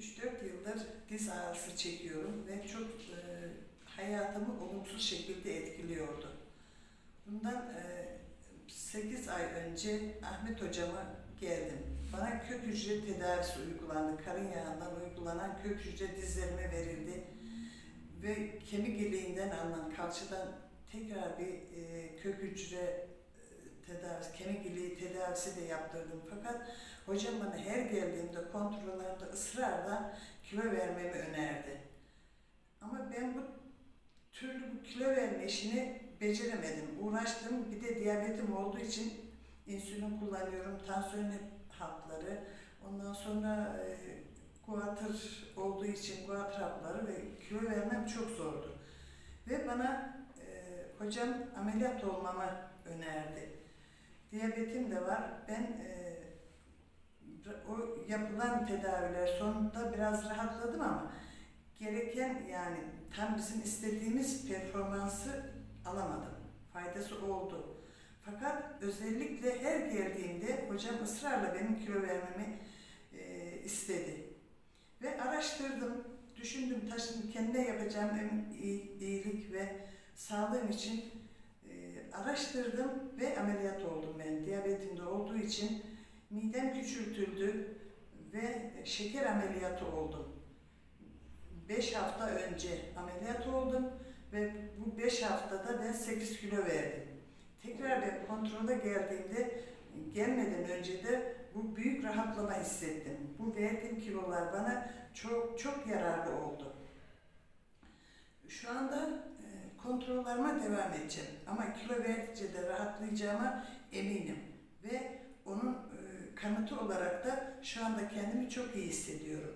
3-4 yıldır diz ağrısı çekiyorum ve çok e, hayatımı olumsuz şekilde etkiliyordu. Bundan e, 8 ay önce Ahmet hocama geldim. Bana kök hücre tedavisi uygulandı. Karın yağından uygulanan kök hücre dizlerime verildi. Ve kemik iliğinden alınan kalçadan tekrar bir e, kök hücre tedavisi, kemik iliği tedavisi de yaptırdım. Fakat hocam bana her geldiğimde kontrollerimde ısrarla kilo vermemi önerdi. Ama ben bu türlü bu kilo verme işini beceremedim. Uğraştım. Bir de diyabetim olduğu için insülin kullanıyorum. Tansiyon hapları. Ondan sonra e, guatr olduğu için guatr hapları ve kilo vermem çok zordu. Ve bana e, hocam ameliyat önerdi. Diyabetim de var. Ben e, o yapılan tedaviler sonunda biraz rahatladım ama gereken yani tam bizim istediğimiz performansı alamadım. Faydası oldu. Fakat özellikle her geldiğimde hocam ısrarla benim kilo vermemi e, istedi. Ve araştırdım, düşündüm, taşındım, kendime yapacağım iyilik ve sağlığım için araştırdım ve ameliyat oldum ben. Diyabetimde olduğu için midem küçültüldü ve şeker ameliyatı oldum. 5 hafta önce ameliyat oldum ve bu 5 haftada ben 8 kilo verdim. Tekrar ben kontrole geldiğimde gelmeden önce de bu büyük rahatlama hissettim. Bu verdiğim kilolar bana çok çok yararlı oldu. Şu anda e, kontrollerime devam edeceğim ama kilo verdikçe de rahatlayacağıma eminim ve onun e, kanıtı olarak da şu anda kendimi çok iyi hissediyorum.